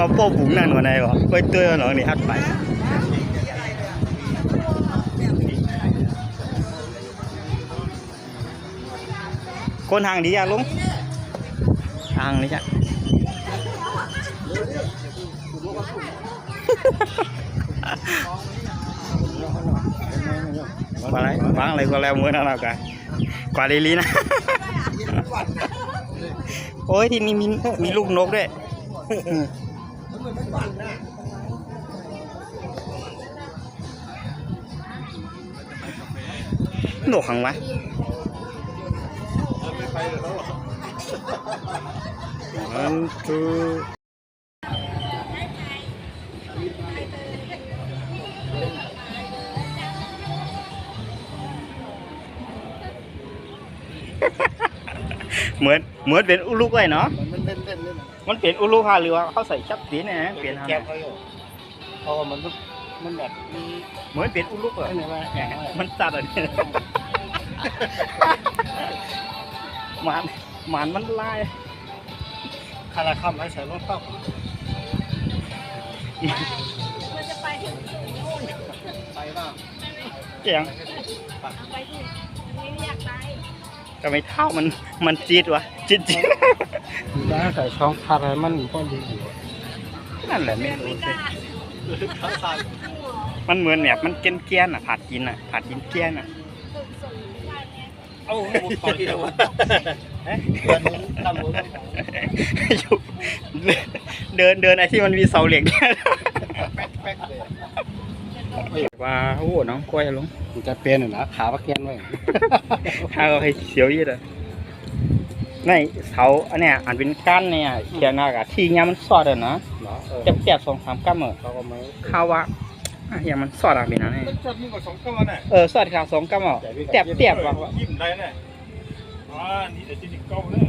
ลุงเอาโป้บุ๋งนั่นก่อนไหนก่อนกล้วยเตื้อหนองนี่ฮักไปคนทางดีอะลุงทางนี้จ้ะวางอะไรวางอะไรก็แล้วมือนั่นแล้วกันกว่าลีลีนะ โอ้ยที่นี่มีมีลูกนกด้วย หนวกขังวะมันคือเหมือนเหมือนเป็นอุลุกเลยเนาะ มันเล่นเล่นเล่นมันเปลี่ยนอุลุกฮะหรือว่าเขาใส่ชับตีนเนี่ยเปลี่ยนฮะแคบเขาอยู่เพราะว่ามันมันแบบมีเหมือนเป็นอุลุกเหรอ ไม่ไหนว่าอย่างมันจัดอะเนี่ย หมันหมันมันลายคาราคัมให้ใส่รถเข้ามันจะไปถึงนู่นไปบ้างเจียงเอาไปถึงอันนี้อยากไปก็ไม่เท่ามันมันจีดวะจีดจีดแล้วใส่ช่องคารามันก็ดีอยู่นั่นแหละไม่ไม่รู้กสิล้ามันเหมือนแบบมันเกลียนๆอะผัดกินอะผัดกินเกลียนอะ เอ้าหมดตอนเดียวเอ๊ะเดินทำหมดอยู่เดินเดินไอ้ที่มันมีเสาเหล็กเนี่ยแป๊กแป๊กเลยว่าโอ้โหน้องกล้วยอะลุงมันจะเป็นนะขาพักเกียนไว้ถ้าเราให้เสียวยืดอะในเสาอันเนี้ยอันเป็นก้านเนี่ยเขียนหน้ากะที่เนี้ยมันสอดอะนะเนาะเจ็บเจ็บสองสามกัมเออเขาก็ไม่ข้าวว่า อะอย่างมันสอดอะเป็นนั้นเนี่ยมันจดยิ่งกว่าสองก้อนน่ะเออสอดข้าวสองกัมเออเจ็บเจ็บว่ะยิ้มได้น่ะอ๋อนี่แต่ที่นี่เก้าเนี่ย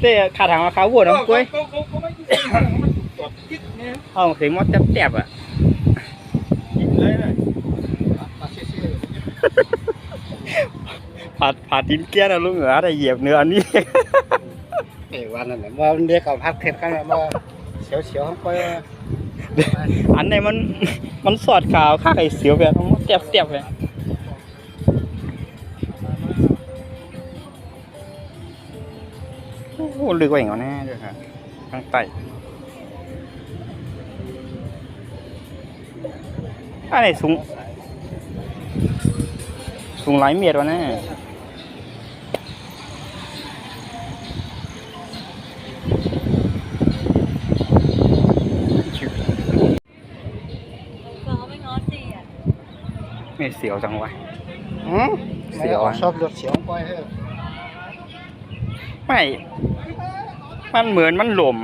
เต้ขาถามว่าเขาบวชน้องกล้วยเขาเขาเขาไม่ยิ้มมันจดคิดเนี่ยเอาเสียงว่าเจ็บเจ็บอะยิ้มเลยน่ะมาเชื่อผัดผัดดินเกี้ยนอะลุงเหรอแต่เหยียบเนื้ออันนี้ๆเอ้วันนั้นว่ามันเรียกกับพักเทศกันว่าเฉียวเฉียวๆไป อันไหนมันมันสอดขาวข้าไก่เสียวแบบมันเจ็บเจ็บเลยโอ้โหลึกกว่าอย่างนั้นแน่ด้วยค่ะข้างใต้อันไหนสูงสูงหลายเมตรวะแน่ เขาไม่ง้อสิอะ ไม่เสียวจังวะอืมเสียวชอบรถเฉียวไปเถอะไม่ มันเหมือนมันหลม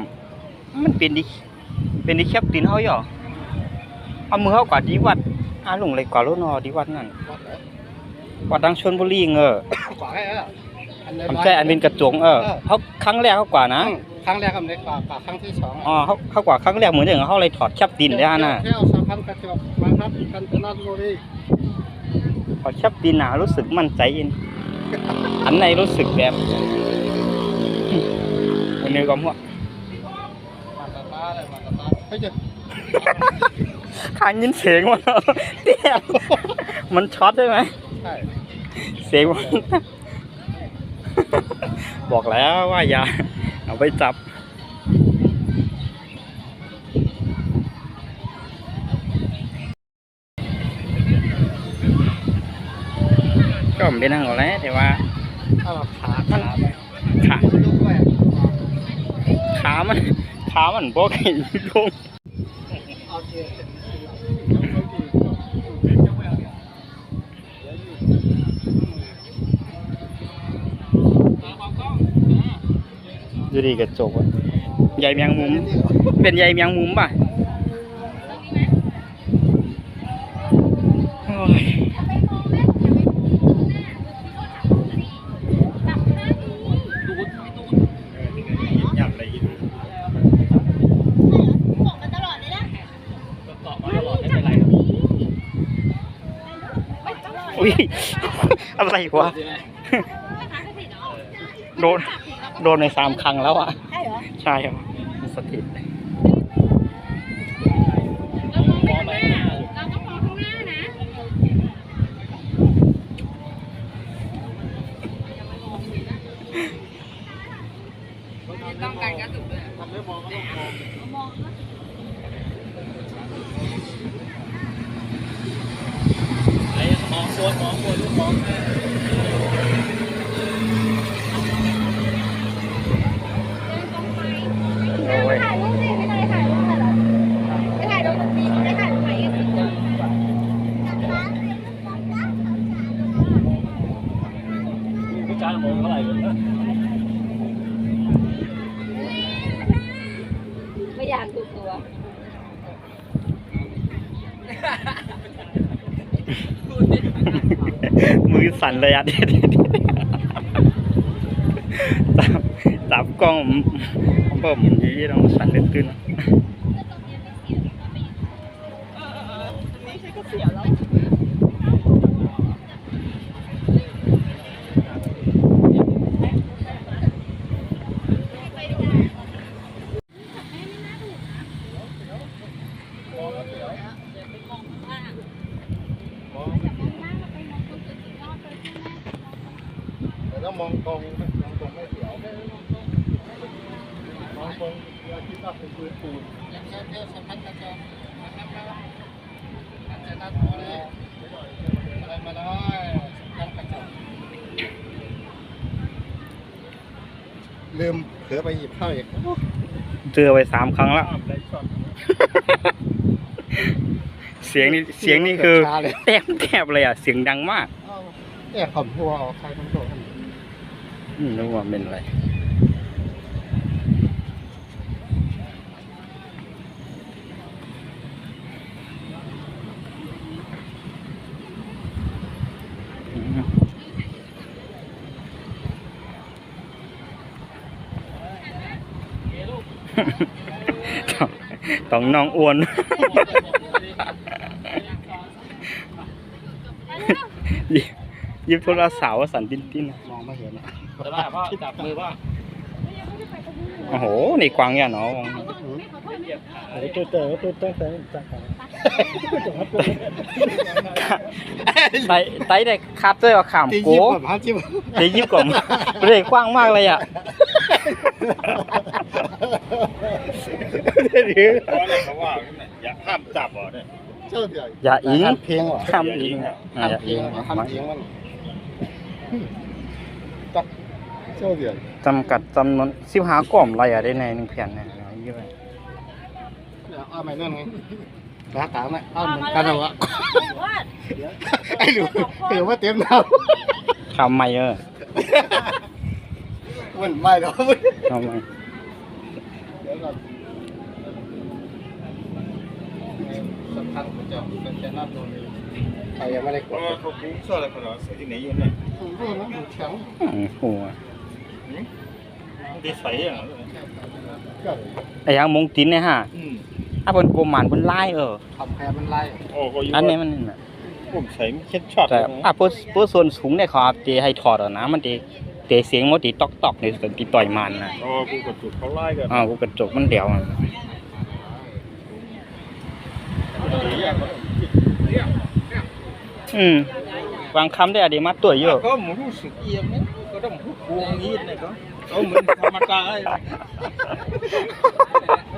มันเป็นดิเป็นดิแคบตินเขาหยอเอามือเขากว่าดีวัดอาหลงเลยกว่ารถนอดีวัดนั่นวัดดังชนบุรีเงอกว่าให้เออทำใจอันเป็นกระจงเออเขาครั้งแรกเขากว่านะครั้งแรกกับเล็กกว่าครั้งที่สองอ๋อเขาเขากว่าครั้งแรกเหมือนอย่างเขาเลยถอดแคบตินได้ฮะน่ะเที่ยวสะพานกระจกมาครับกันตลาดบุรี ถอดแคบตินหนารู้สึกมั่นใจอินอันในรู้สึกแบบวันนี้ก็มั่วมาตาตาเลยมาตาตาเฮ้ยจะข้างยินเสียงมันเตี้ยมันช็อตใช่ไหมใช่เสียงมันบอกแล้วว่าอย่าเอาไปจับ ก็ไม่นั่งหรอกแหล้วแต่ว่าเอาขาขาไปขาลุกไปขามันขามันบอกให้ลงเอาเทียนอยู่ดีกระจกอะใหญ่แมงมุม เป็นใยแมงมุมป่ะโอ้ย ยับอะไรยิ้ม บอกกันตลอดเลยนะ ตอบมาตลอดไม่เป็นไร ไม่ตล อดอุ้ย อะไรวะ โดนจับผิดแล้วก็โดนในสามครั้งแล้วอะ ใช่เหรอ ใช่ครับมีสติ เราก็มองข้างหน้านะ ต้องการกระตุกด้วยทำไม่มองก็ต้องมอง ไอ้มองโซนมองบนลูกมองหน้าโอ้ยถ่ายรูปสิไม่ได้ถ่ายรูปเหรไม่ถ่ายรูปแบบนี้ไม่ถ่ายรูปไหนอะผู้จานมองเท่าไหร่เลยนะไม่อยากดูตัว มือสั่นเลยอะจับจับกล้องผมผมยี่ต้องสั่นเล่นขึ้น มองตรงมองตรงไม่เสียวมองตรงเราคิดว่าเป็นปืนปูนอย่างเงี้ยเที่ยวสัมพันธ์กันจะมันจะนัดพอเลยอะไรมาได้กันกระจกลืมเผลอไปหยิบข้าวอีกเจอไปสามครั้งแล้ว เสียงนี่เสียงนี่คือเลยแทบแทบเลยอะ เสียงดังมากเนี่ยขำหัวใครทั้งโต๊ะ ไม่รู้ว่าเป็นอะไรต้องต้องน้องอ้วน ยิบโทรศัพท์ว่าสันตินตินมองไม่เห็นจะ ได้ป่ะจับมือป่ะโอ้โหในกวางเนี่ยเนาะโอ้ยตัวเต๋อตัวเต๋อเต๋อจังไตไตได้คาบด้วยว่าขามตีโกยิบแบบฮะจิ๊บตียิบกว่าเลยกว้างมากเลยอะหรือเพราะอะไรเขาว่าอย่าห้ามจับเหรอเนี่ยเจ้าเดี๋ยวอย่าอิงเพลงเหรอข้ามอิงอะทำเพลงทำเพลงมันตัก เจ้าเดี๋ยวจำกัดจำนวนสิบห้ากล่อมอะไรอะได้ในหนึ่งแผ่นเนี่ยเยอะไปเอาใหม่นั่นไงรักษาไหมเอาเหมือนกันเหรอวะว่าไอ้หนูเดี๋ยวว่าเต็มน้ทำไม่เออำมันไม่หรอกทำไมเดี๋ยวก่อนสักพักก็จะเป็นจะน่าตัวนี้ใครยังไม่ได้กเพราะดว่าเขาคุ้มซ่อนอะไรขนาดใส่ที่ไหนอยู่เนี่ยผมรู้นะอยู่แข็งอืมหั วดีใส่อย่างนั้นก็ไอ้ยังมงตินเนี่ยฮะอืมถ้าเป็นโกมันเป็นไล่เออทำแพ้มันไล่โอ้ก็อยู่อันนี้มันน่ะผมใส่ไม่เช็ดช็อตแต่อะพวกพวกส่วนสูงเนี่ยเขาเอาเตะให้ถอดอะนะมันเตะเตะเสียงมันตีตอกตอกในส่วนที่ต่อยมันนะโอ้กูกดจุดเขาไล่กันอ้าวกูกระจกมันเดียวอะอืมบางคำได้อะเดมาตัวเยอะก็หมูรู้สึกเอียงเนี่ยก็ ต้องพูดพวงนี้เนี่ยก็เอาเหมือนธรรมดาเลย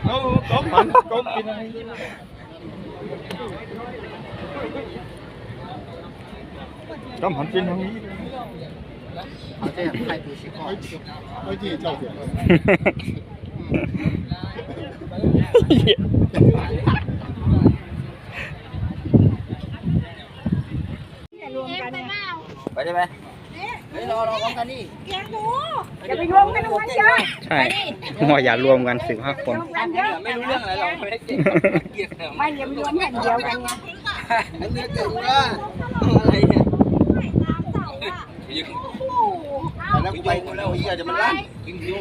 เอาก็มันก็เป็นอะไรก็มันเป็นอย่างนี้เขาจะใครตีชิคอไอ้ที่เจ้าเดี๋ยวรวมกันเนี่ยไปได้ไหมเฮ้ย รอรอพร้อมกันนี่แกงดูอย่าไปรวมกันนะวันจ้าใช่หัวอย่ารวมกันสิบห้าคนกันเยอะไม่รู้เรื่องอะไรหรอกไม่ได้เก่งเกี่ยวกับไม่อย่าไปรวมแผ่นเดียวกันไงอันนี้เก่งว่าอะไรเนี่ยแล้วไปแล้วอีกอาจจะมันลั่นกินยู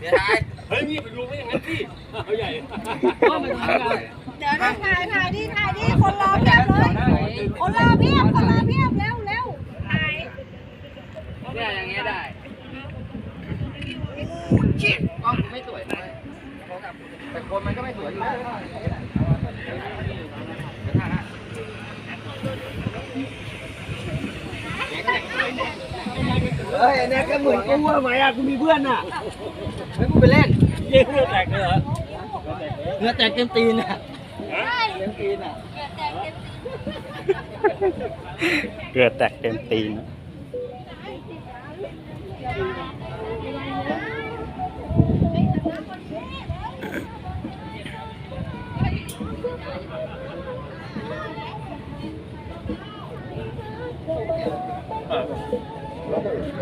เดี๋ยวทายเฮ้ยนี่ไปดูไม่อย่างนั้นพี่เขาใหญ่เดี๋ยวนะถ่ายถ่ายดิถ่ายดิคนรอเพียบเลยคนรอเพียบคนรอเพียบเร็ว เนี่ยอย่างเงี้ยได้ชิบกล้องกูไม่สวยเลยแต่คนมันก็ไม่สวยอยู่แล้วเอ้ยเนี่ยก็เหมือนกูว่าไหมอะกูมีเพื่อนอะให้กูไปเล่นเยี่ยแตกเลยเหรอเนื้อแตกเต็มตีนอะเต็มตีนอะเกลือแตกเต็มตีน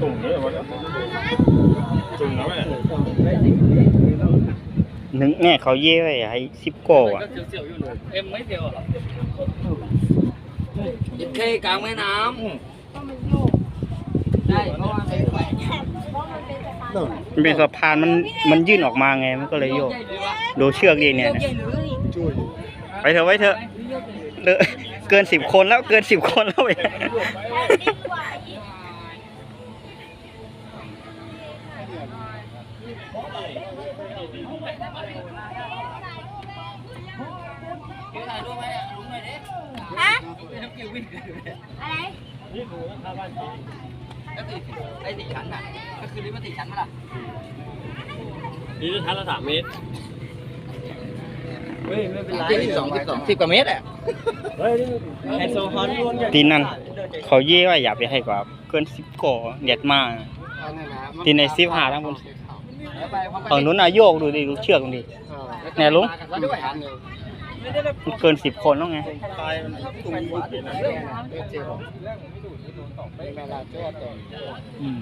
ตุ่มเลยหมดแล้วตุ่มแล้วเนี่ยนึงเนี่ยเขาเย่ไว้ให้สิบโก้อะเอ็มไม่เดียวหรอยิดเคกลางแม่น้ำได้เพราะว่าไม่ไหวมันเป็นสะพานมันมันยื่นออกมาไงมันก็เลยโยก ดูเชือกดีเนี่ยนะ ไปเถอะไว้เถอะเลอะเกินสิบคนแล้วเกินสิบคนแล้วเว้ยฮะอะไรไอ้สี่ชั้นอะก็คือริมสี่ชั้นมั้ยล่ะนี่จะทันละสามเมตร เฮ้ยไม่เป็นไรสิบสองสิบสองสิบกว่าเมตรอะเฮ้ยนี่ไฮโซฮอนล้วนกันทีนั้นเขาเย่ว่าอย่าไปให้กว่าเกินสิบโก้เด็ดมากทีในสิบหาทั้งบนฝั่งนู้นน่ะโยกดูดิดูเชือกดูดิเนี่ยลุงแล้วด้วย มันเกินสิบคนแล้วไงตายมันตุ่มบุกเลยนะอืม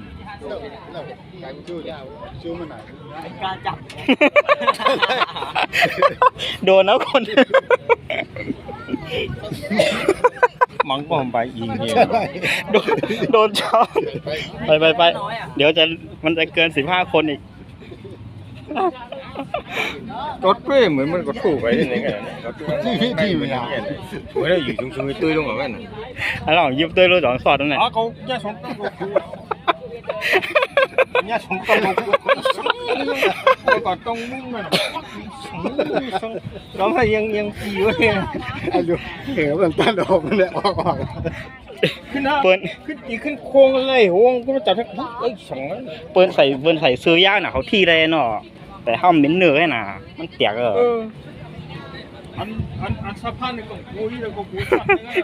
การจับโดนแล้วคนมังปอมไปยิงเงี้ยโดนโดนช้อนไปไปไปเดี๋ยวจะมันจะเกินสิบห้าคนอีก รถเป้เหมือนมันก็ถูกไปที่ไหนกันรถที่ที่มันอย่างเงี้ยเหมือนเราอยู่ชุมๆตุ้ยลงกับมันแล้วเรายิบด้วยรถสองสอดตรงไหนอ๋อเขาแย่สองตัวแย่สองตัวแล้วก็ต้องมุ่งมันร้องให้ยังยังปีวะเนี่ยอายุเห็นมันตั้นออกมันเลยออกออกขึ้นนะเปิ้นขึ้นตีขึ้นโค้งเลยโหงก็มาจับทั้งเอ้ยสองเปิ้นใส่เปิ้นใส่ซื้อยากน่ะเขาที่เลยเนาะ แต่ห้ามเหม็นเนื้อให้น่ะมันเตียกเออเอออันอันอันสะพานในกล่องกูที่เรากูกูสั่งนี่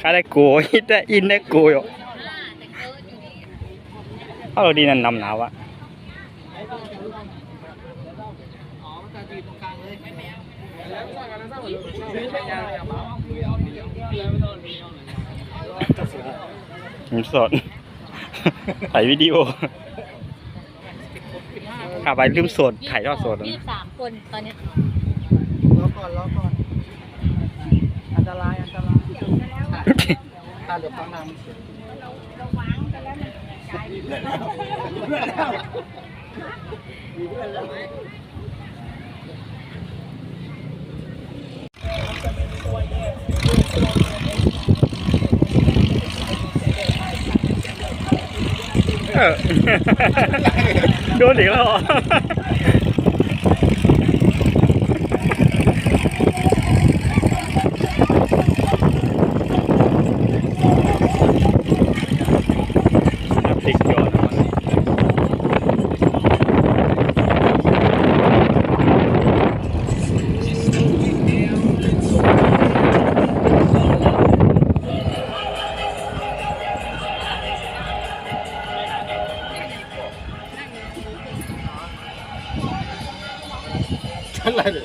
ข้าได้โกยแต่อินได้โกยอะเอาเราดีนั่นนำหนาวอะผมสด ถ่ายวิดีโอขับไปลืมสดถ่ายทอดสดยี่สิบสามคนตอนนี้รอก่อนรอก่อนอันตรายอันตรายถ้าเหลือพังน้ำเออโดนอีกแล้วเหรอพ อย่